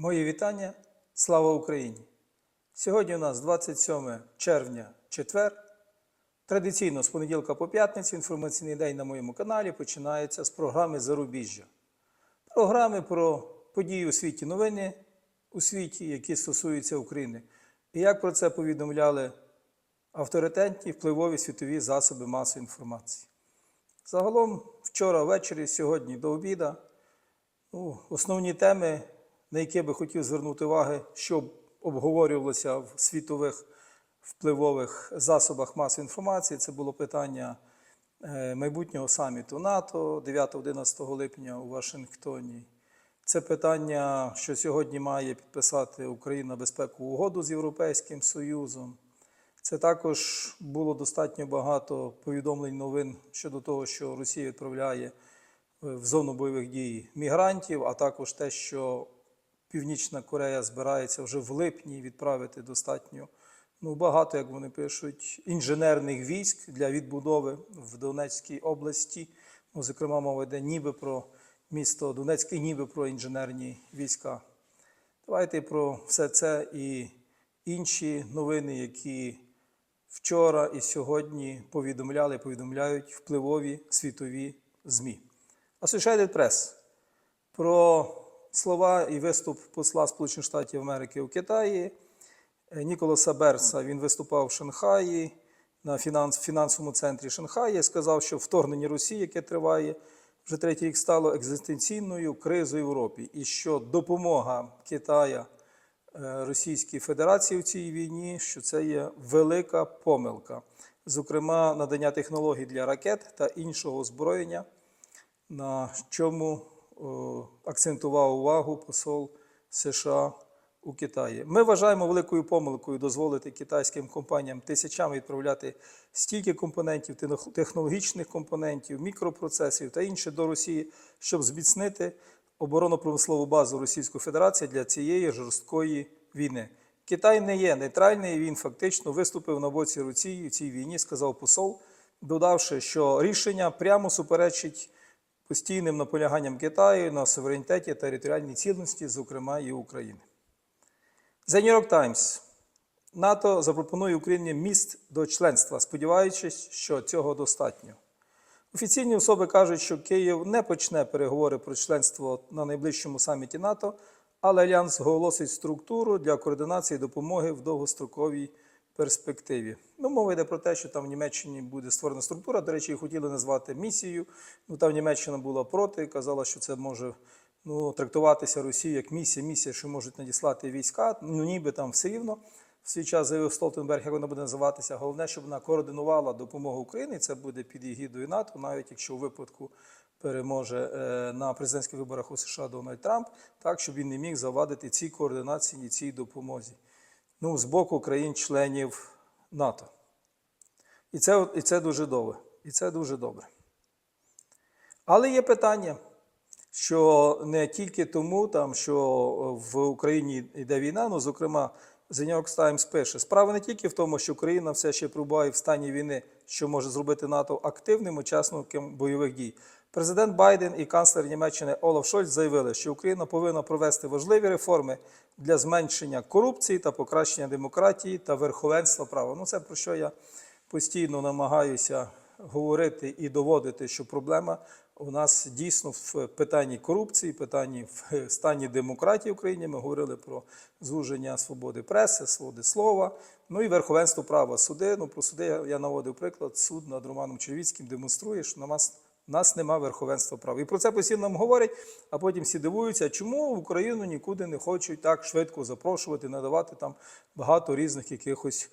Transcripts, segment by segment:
Мої вітання. Слава Україні! Сьогодні у нас 27 червня, четвер. Традиційно з понеділка по п'ятницю інформаційний день на моєму каналі починається з програми Зарубіжжя. Програми про події у світі новини у світі, які стосуються України. І як про це повідомляли авторитетні впливові світові засоби масової інформації. Загалом, вчора ввечері, сьогодні до обіда, ну, основні теми, на які би хотів звернути увагу, що обговорювалося в світових впливових засобах масової інформації, це було питання е, майбутнього саміту НАТО 9-11 липня у Вашингтоні. Це питання, що сьогодні має підписати Україна безпекову угоду з Європейським Союзом. Це також було достатньо багато повідомлень новин щодо того, що Росія відправляє е, в зону бойових дій мігрантів, а також те, що Північна Корея збирається вже в липні відправити достатньо ну, багато, як вони пишуть, інженерних військ для відбудови в Донецькій області. Ну, зокрема, мова йде ніби про місто Донецьке, ніби про інженерні війська. Давайте про все це і інші новини, які вчора і сьогодні повідомляли, повідомляють впливові світові ЗМІ. Associated Press про слова і виступ посла Сполучених Штатів Америки у Китаї. Е, Ніколаса Берса він виступав в Шанхаї на фінанс, фінансовому центрі Шанхаї. Сказав, що вторгнення Росії, яке триває вже третій рік, стало екзистенційною кризою в Європі, і що допомога Китая е, Російській Федерації в цій війні, що це є велика помилка. Зокрема, надання технологій для ракет та іншого озброєння, на чому акцентував увагу посол США у Китаї. Ми вважаємо великою помилкою дозволити китайським компаніям тисячами відправляти стільки компонентів, технологічних компонентів, мікропроцесів та інше до Росії, щоб зміцнити оборонно-промислову базу Російської Федерації для цієї жорсткої війни. Китай не є нейтральний, він фактично виступив на боці Росії в цій війні, сказав посол, додавши, що рішення прямо суперечить постійним наполяганням Китаю на суверенітеті та територіальній цілісності, зокрема і України. The New York Times. НАТО запропонує Україні міст до членства, сподіваючись, що цього достатньо. Офіційні особи кажуть, що Київ не почне переговори про членство на найближчому саміті НАТО, але Альянс оголосить структуру для координації допомоги в довгостроковій перспективі. Ну, мова йде про те, що там в Німеччині буде створена структура. До речі, її хотіли назвати місією. Ну там Німеччина була проти, казала, що це може ну, трактуватися Росією як місія, місія, що можуть надіслати війська. Ну ніби там все рівно. В свій час заявив Столтенберг, як вона буде називатися. Головне, щоб вона координувала допомогу Україні. Це буде під егідою НАТО, навіть якщо у випадку переможе е, на президентських виборах у США Дональд Трамп, так щоб він не міг завадити цій координації цій допомозі. Ну, з боку країн-членів НАТО. І це, і це дуже добре. І це дуже добре. Але є питання, що не тільки тому, там, що в Україні йде війна, ну, зокрема, The New York Times пише, справа не тільки в тому, що Україна все ще перебуває в стані війни, що може зробити НАТО активним учасником бойових дій. Президент Байден і канцлер Німеччини Олаф Шольц заявили, що Україна повинна провести важливі реформи для зменшення корупції та покращення демократії та верховенства права. Ну, це про що я постійно намагаюся говорити і доводити, що проблема у нас дійсно в питанні корупції, питанні в стані демократії в Україні. Ми говорили про звуження свободи преси, свободи слова, ну і верховенство права. Суди. Ну про суди я, наводив приклад. Суд над Романом Червіцьким демонструє, що на нас. У нас нема верховенства права. І про це постійно нам говорять, а потім всі дивуються, чому в Україну нікуди не хочуть так швидко запрошувати, надавати там багато різних якихось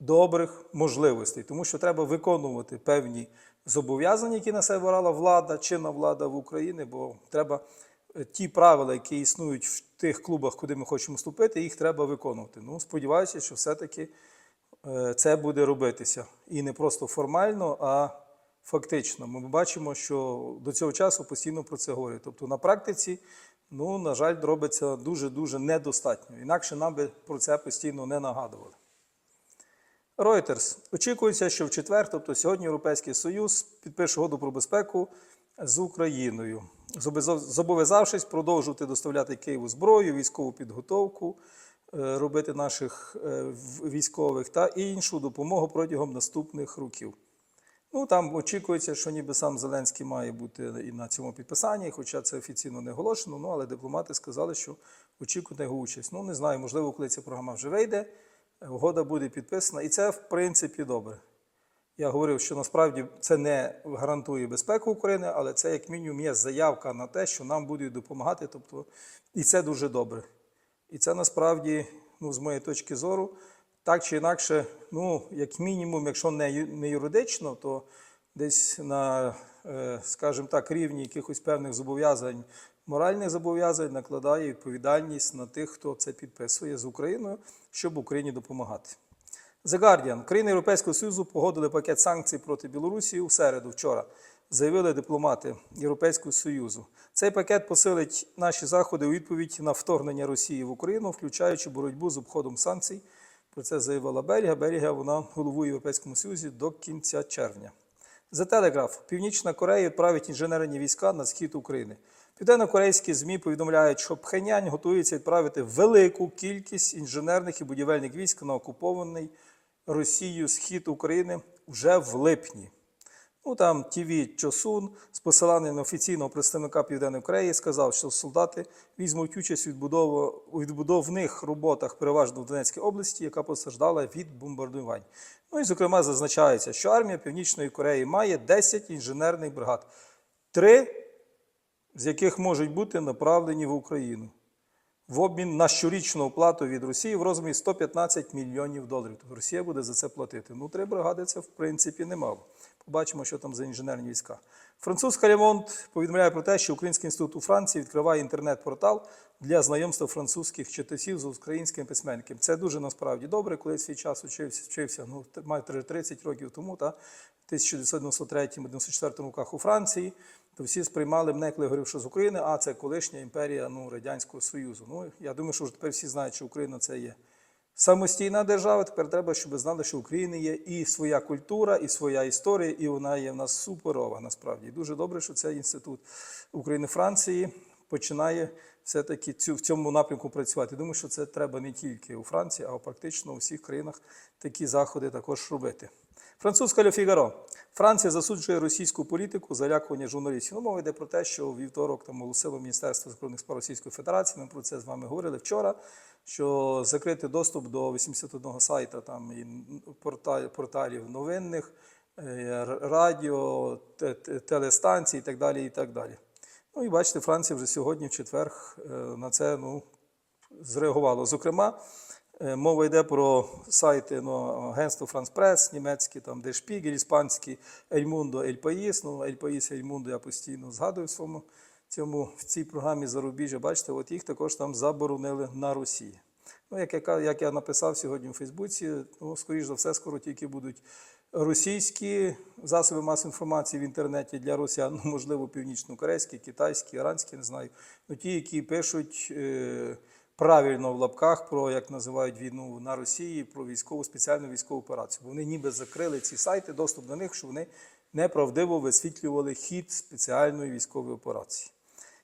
добрих можливостей, тому що треба виконувати певні зобов'язання, які на себе брала влада, чинна влада в Україні, бо треба е, ті правила, які існують в тих клубах, куди ми хочемо вступити, їх треба виконувати. Ну, сподіваюся, що все-таки е, це буде робитися. І не просто формально, а фактично. Ми бачимо, що до цього часу постійно про це говорять. Тобто на практиці, ну, на жаль, робиться дуже-дуже недостатньо. Інакше нам би про це постійно не нагадували. Reuters. Очікується, що в четвер, тобто сьогодні, Європейський Союз підпише угоду про безпеку з Україною. зобов'язавшись продовжувати доставляти Києву зброю, військову підготовку, е, робити наших е, військових та іншу допомогу протягом наступних років. Ну там очікується, що ніби сам Зеленський має бути і на цьому підписанні, хоча це офіційно не оголошено. Ну але дипломати сказали, що очікують на його участь. Ну не знаю, можливо, коли ця програма вже вийде, угода буде підписана, і це в принципі добре. Я говорив, що насправді це не гарантує безпеку України, але це як мінімум є заявка на те, що нам будуть допомагати. Тобто, і це дуже добре. І це насправді, ну, з моєї точки зору, так чи інакше, ну, як мінімум, якщо не, юридично, то десь на, е, скажімо так, рівні якихось певних зобов'язань, моральних зобов'язань накладає відповідальність на тих, хто це підписує з Україною, щоб Україні допомагати. The Guardian. Країни Європейського Союзу погодили пакет санкцій проти Білорусі у середу вчора. Заявили дипломати Європейського Союзу. Цей пакет посилить наші заходи у відповідь на вторгнення Росії в Україну, включаючи боротьбу з обходом санкцій. Про це заявила Бельгія. Беріга вона головує Європейському Союзі до кінця червня. За телеграф Північна Корея відправить інженерні війська на схід України. Південно-корейські ЗМІ повідомляють, що Пхенянь готується відправити велику кількість інженерних і будівельних військ на окупований Росією схід України вже в липні. Ну там ТВ Чосун з посиланням на офіційного представника Південної Кореї сказав, що солдати візьмуть участь у у відбудовних роботах, переважно в Донецькій області, яка постраждала від бомбардувань. Ну і зокрема зазначається, що армія Північної Кореї має 10 інженерних бригад, три з яких можуть бути направлені в Україну в обмін на щорічну оплату від Росії в розмірі 115 мільйонів доларів. Тобто Росія буде за це платити. Ну, три бригади це в принципі немало. Побачимо, що там за інженерні війська. Французька Ремонт повідомляє про те, що Український інститут у Франції відкриває інтернет-портал для знайомства французьких читачів з українськими письменниками. Це дуже насправді добре, коли свій час учився, вчився ну, майже 30 років тому, та, в 1993-1994 роках у Франції, то всі сприймали мене, коли говорив, що з України, а це колишня імперія ну, Радянського Союзу. Ну, я думаю, що вже тепер всі знають, що Україна це є самостійна держава. Тепер треба, щоб знали, що в Україні є і своя культура, і своя історія, і вона є в нас суперова насправді. Дуже добре, що цей інститут України Франції починає все-таки цю, в цьому напрямку працювати. Думаю, що це треба не тільки у Франції, а практично у всіх країнах такі заходи також робити. Французька Ле Фігаро. Франція засуджує російську політику залякування журналістів. Ну, мова йде про те, що у вівторок там оголосило Міністерство закордонних справ Російської Федерації. Ми про це з вами говорили вчора. Що закрити доступ до 81 сайта там і порта- порталів новинних, е, радіо, те- те- телестанцій і так далі. І так далі. Ну і бачите, Франція вже сьогодні, в четвер, е, на це ну, зреагувало. Зокрема, мова йде про сайти ну, агентство France Press, німецькі, там, де Шпігель, іспанські Ель Мундо, Ель Паїс. Ну, Ель Паїс, Ель Мундо я постійно згадую в своєму цьому, в цій програмі зарубіжжя. Бачите, от їх також там заборонили на Росії. Ну, як я, як я написав сьогодні у Фейсбуці, ну, скоріш за все, скоро тільки будуть російські засоби масової інформації в інтернеті для росіян, ну, можливо, північно-корейські, китайські, іранські, не знаю. Ну, ті, які пишуть е, правильно в лапках про, як називають війну на Росії, про військову спеціальну військову операцію. Вони ніби закрили ці сайти, доступ до них, що вони неправдиво висвітлювали хід спеціальної військової операції.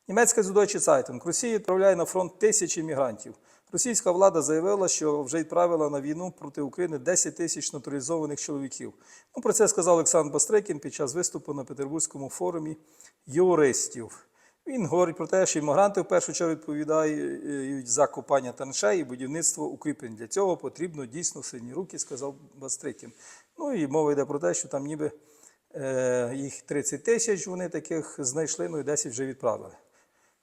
Німецька Süddeutsche Zeitung. Росія відправляє на фронт тисячі мігрантів. Російська влада заявила, що вже відправила на війну проти України 10 тисяч натуралізованих чоловіків. Ну, про це сказав Олександр Бастрикін під час виступу на Петербурзькому форумі юристів. Він говорить про те, що іммігранти в першу чергу відповідають за копання траншей і будівництво укріплень. Для цього потрібно дійсно сильні руки, сказав Бастрикін. Ну і мова йде про те, що там ніби е, їх 30 тисяч вони таких знайшли, ну і 10 вже відправили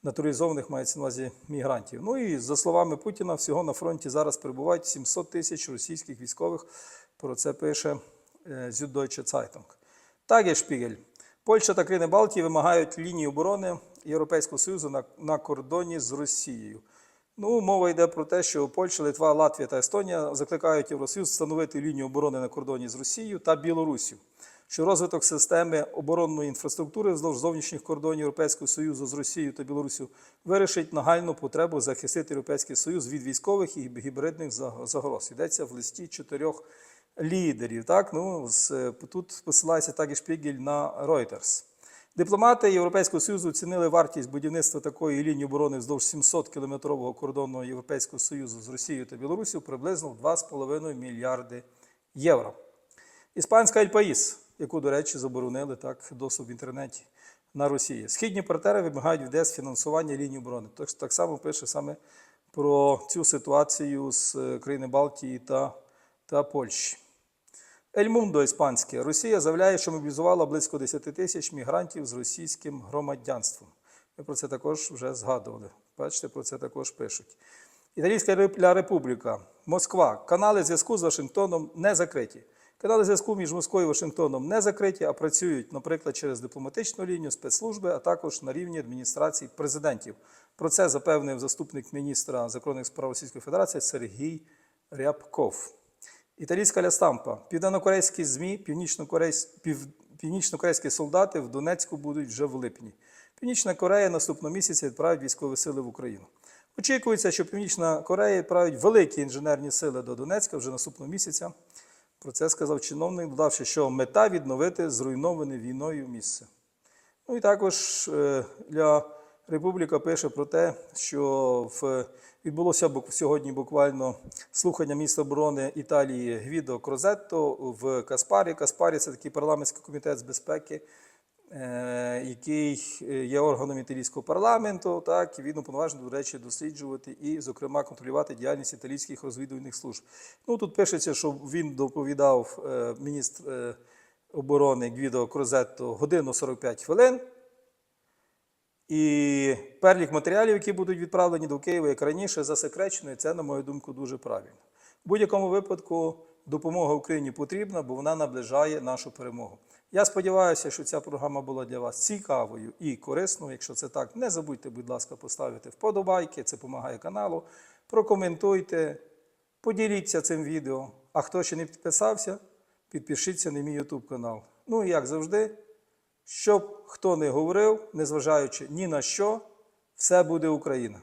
натуралізованих мається на увазі мігрантів. Ну і за словами Путіна, всього на фронті зараз перебувають 700 тисяч російських військових. Про це пише Süddeutsche Zeitung. Шпігель. Польща та країни Балтії вимагають лінії оборони Європейського Союзу на, на кордоні з Росією. Ну, мова йде про те, що Польща, Литва, Латвія та Естонія закликають Євросоюз встановити лінію оборони на кордоні з Росією та Білоруссю що розвиток системи оборонної інфраструктури вздовж зовнішніх кордонів Європейського Союзу з Росією та Білоруссю вирішить нагальну потребу захистити Європейський Союз від військових і гібридних загроз. Йдеться в листі чотирьох лідерів. Так? Ну, тут посилається так і Шпігель на Reuters. Дипломати Європейського Союзу оцінили вартість будівництва такої лінії оборони вздовж 700-кілометрового кордону Європейського Союзу з Росією та Білорусію приблизно в 2,5 мільярди євро. Іспанська Ельпаїс, яку, до речі, заборонили так доступ в інтернеті на Росії. Східні партнери вимагають в ДЕС фінансування лінії оборони. Так, так само пише саме про цю ситуацію з е, країни Балтії та, та Польщі. Ельмундо іспанське. Росія заявляє, що мобілізувала близько 10 тисяч мігрантів з російським громадянством. Ми про це також вже згадували. Бачите, про це також пишуть. Італійська Републіка, Москва. Канали зв'язку з Вашингтоном не закриті. Канали зв'язку між Москвою і Вашингтоном не закриті, а працюють, наприклад, через дипломатичну лінію, спецслужби, а також на рівні адміністрацій президентів. Про це запевнив заступник міністра закордонних справ Російської Федерації Сергій Рябков. Італійська лястампа. Південнокорейські ЗМІ, північнокорейсь... пів... північнокорейські солдати в Донецьку будуть вже в липні. Північна Корея наступного місяця відправить військові сили в Україну. Очікується, що Північна Корея відправить великі інженерні сили до Донецька вже наступного місяця. Про це сказав чиновник, додавши, що мета відновити зруйноване війною місце. Ну і також е, Ля Републіка пише про те, що в, відбулося сьогодні буквально слухання міністра оборони Італії Гвідо Крозетто в Каспарі. Каспарі це такий парламентський комітет з безпеки, е, який є органом італійського парламенту. Так, і він уповноважений, до речі, досліджувати і, зокрема, контролювати діяльність італійських розвідувальних служб. Ну тут пишеться, що він доповідав е, міністр е, оборони Гвідо Крозетто годину 45 хвилин. І перелік матеріалів, які будуть відправлені до Києва, як раніше, засекречено, і це, на мою думку, дуже правильно. В будь-якому випадку допомога Україні потрібна, бо вона наближає нашу перемогу. Я сподіваюся, що ця програма була для вас цікавою і корисною. Якщо це так, не забудьте, будь ласка, поставити вподобайки, це допомагає каналу. Прокоментуйте, поділіться цим відео. А хто ще не підписався, підпишіться на мій YouTube канал. Ну і як завжди. Щоб хто не говорив, незважаючи ні на що, все буде Україна.